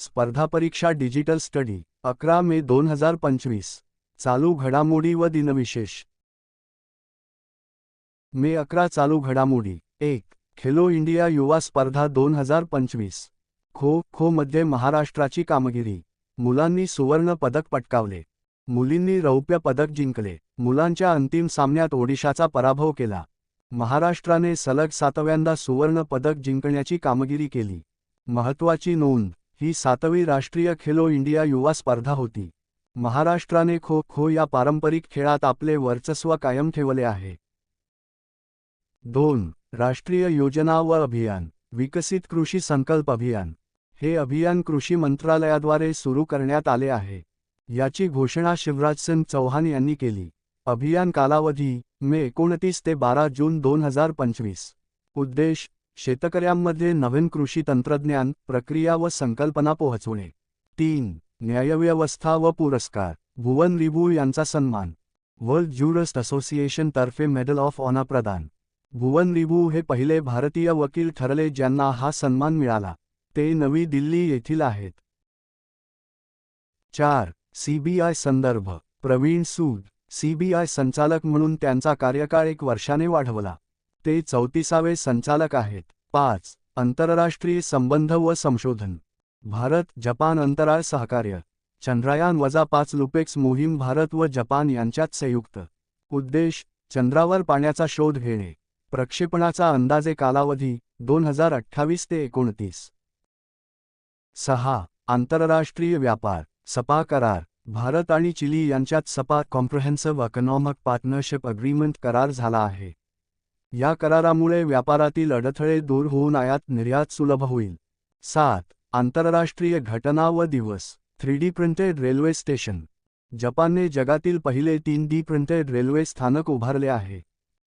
स्पर्धा परीक्षा digital study अकरा मे दोन हजार पंचवीस. चालू घडामोडी व दिनविशेष. मे अकरा चालू घडामोडी. एक खेलो इंडिया युवा स्पर्धा दोन हजार पंचवीस. खो खो मध्ये महाराष्ट्राची कामगिरी. मुलांनी सुवर्ण पदक पटकावले. मुलींनी रौप्य पदक जिंकले. मुलांच्या अंतिम सामन्यात ओडिशाचा पराभव केला. महाराष्ट्राने सलग सातव्यांदा सुवर्ण पदक जिंकण्याची कामगिरी केली. महत्त्वाची नोंद ही सातवी राष्ट्रीय खेलो इंडिया युवा स्पर्धा होती. महाराष्ट्राने खो खो या पारंपरिक खेळात आपले वर्चस्व कायम ठेवले आहे. दोन राष्ट्रीय योजना व अभियान विकसित कृषी संकल्प अभियान. हे अभियान कृषी मंत्रालयाद्वारे सुरू करण्यात आले आहे. याची घोषणा शिवराजसिंग चौहान यांनी केली. अभियान कालावधी मे एकोणतीस ते बारा जून दोन हजार पंचवीस. उद्देश शेतकऱ्यांमध्ये नवीन कृषी तंत्रज्ञान प्रक्रिया व संकल्पना पोहोचवणे. तीन न्यायव्यवस्था व पुरस्कार. भुवन रिभू यांचा सन्मान. वर्ल्ड ज्युरिस्ट असोसिएशन तर्फे मेडल ऑफ ऑनर प्रदान. भुवन रिभू हे पहिले भारतीय वकील ठरले ज्यांना हा सन्मान मिळाला. ते नवी दिल्ली येथील आहेत. चार सीबीआय संदर्भ. प्रवीण सूद. सीबीआय संचालक म्हणून त्यांचा कार्यकाळ एक वर्षाने वाढवला. ते चौतीसावे संचालक आहेत. पाच. आंतरराष्ट्रीय संबंध व संशोधन. भारत जपान अंतराळ सहकार्य. चंद्रयान वजा पाच लुपेक्स मोहीम भारत व जपान यांच्यात संयुक्त. उद्देश चंद्रावर पाण्याचा शोध घेणे. प्रक्षेपणाचा अंदाजे कालावधी दोन हजार अठ्ठावीस ते एकोणतीस. सहा. आंतरराष्ट्रीय व्यापार सपा करार. भारत आणि चिली यांच्यात CEPA comprehensive economic partnership agreement करार झाला आहे. या करारामुळे व्यापारातील अडथळे दूर होऊन आयात निर्यात सुलभ होईल. सात. आंतरराष्ट्रीय घटना व दिवस. Three D printed railway station. जपानने जगातील पहिले तीन डी प्रिंटेड रेल्वे स्थानक उभारले आहे.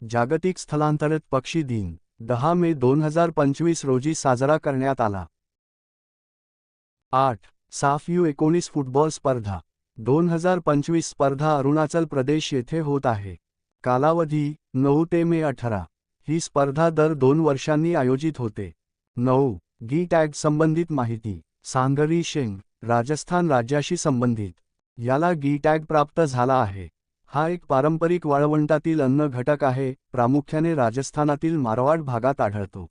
जागतिक स्थलांतरित पक्षी दिन. दहा मे दोन हजार पंचवीस रोजी साजरा करण्यात आला. आठ. साफ यू एकोणीस फुटबॉल स्पर्धा. दोन हजार पंचवीस स्पर्धा अरुणाचल प्रदेश येथे होत आहे. कालावधी नऊ ते मे अठरा. ही स्पर्धा दर दोन वर्षांनी आयोजित होते. नऊ. गी टॅग संबंधित माहिती. सांगरी शेंग राजस्थान राज्याशी संबंधित. याला गी टॅग प्राप्त झाला आहे. हा एक पारंपरिक वाळवंटातील अन्न घटक आहे प्रामुख्याने राजस्थानातील मारवाड भागात आढळतो.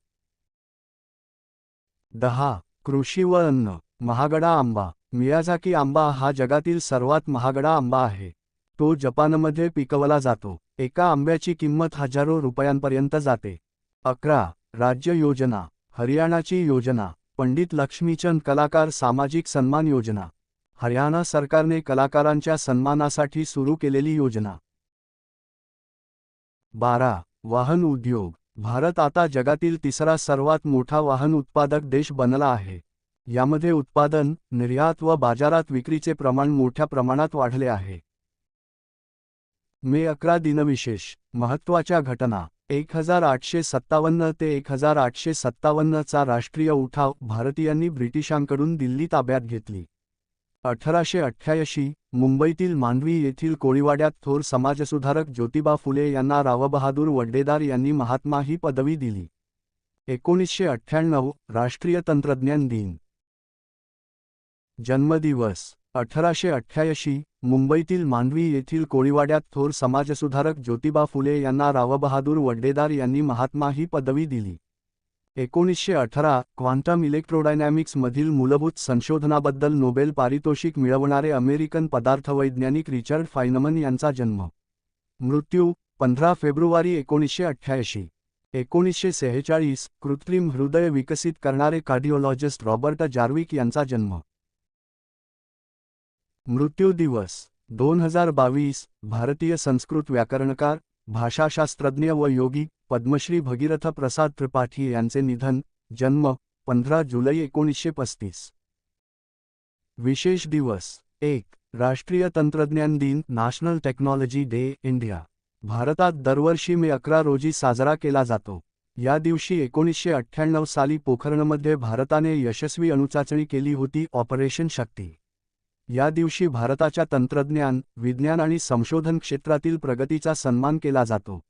दहा. कृषी व अन्न. महागडा आंबा. मियाझाकी आंबा हा जगातील सर्वात महागडा आंबा आहे. तो जपानमध्ये पिकवला जातो. एका आंब्याची किंमत हजारो रुपयांपर्यंत जाते. अकरा. राज्य योजना. हरियाणाची योजना. पंडित लक्ष्मीचंद कलाकार सामाजिक सन्मान योजना. हरियाणा सरकारने कलाकारांच्या सन्मानासाठी सुरू केलेली योजना. बारा. वाहन उद्योग. भारत आता जगातील तिसरा सर्वात मोठा वाहन उत्पादक देश बनला आहे. यामध्ये उत्पादन निर्यात व बाजारात विक्रीचे प्रमाण मोठ्या प्रमाणात वाढले आहे. मे अकरा दिनविशेष. महत्त्वाच्या घटना. एक हजार आठशे सत्तावन्न ते एक हजार आठशे सत्तावन्नचा राष्ट्रीय उठाव भारतीयांनी ब्रिटिशांकडून दिल्ली ताब्यात घेतली. अठराशे अठ्ठ्याऐंशी मुंबईतील मांडवी येथील कोळीवाड्यात थोर समाजसुधारक ज्योतिबा फुले यांना रावबहादूर वड्डेदार यांनी महात्मा ही पदवी दिली. एकोणीसशे अठ्ठ्याण्णव राष्ट्रीय तंत्रज्ञान दिन. जन्मदिवस. अठराशे अठ्ठ्याऐंशी मुंबईतील मांडवी येथील कोळीवाड्यात थोर समाजसुधारक ज्योतिबा फुले यांना रावबहादूर वड्डेदार यांनी महात्मा ही पदवी दिली. एकोणीसशे अठरा क्वांटम इलेक्ट्रोडायनॅमिक्समधील मूलभूत संशोधनाबद्दल नोबेल पारितोषिक मिळवणारे अमेरिकन पदार्थवैज्ञानिक रिचर्ड फायनमन यांचा जन्म. मृत्यू पंधरा फेब्रुवारी एकोणीसशे अठ्ठ्याऐंशी. एकोणीसशे सेहेचाळीस कृत्रिम हृदय विकसित करणारे कार्डिओलॉजिस्ट रॉबर्ट जार्विक यांचा जन्म. मृत्यू दिवस दोन हजार बावीस भारतीय संस्कृत व्याकरणकार भाषाशास्त्रज्ञ व योगी पद्मश्री भगीरथ प्रसाद त्रिपाठी यांचे निधन जन्म पंधरा जुलै एकोणीसशे पस्तीस. विशेष दिवस एक राष्ट्रीय तंत्रज्ञान दिन नॅशनल टेक्नॉलॉजी डे इंडिया. भारतात दरवर्षी मे अकरा रोजी साजरा केला जातो. या दिवशी एकोणीसशे अठ्ठ्याण्णव साली पोखरणमध्ये भारताने यशस्वी अणुचाचणी केली होती ऑपरेशन शक्ती. या दिवशी भारताच्या तंत्रज्ञान विज्ञान आणि संशोधन क्षेत्रातील प्रगतीचा सन्मान केला जातो.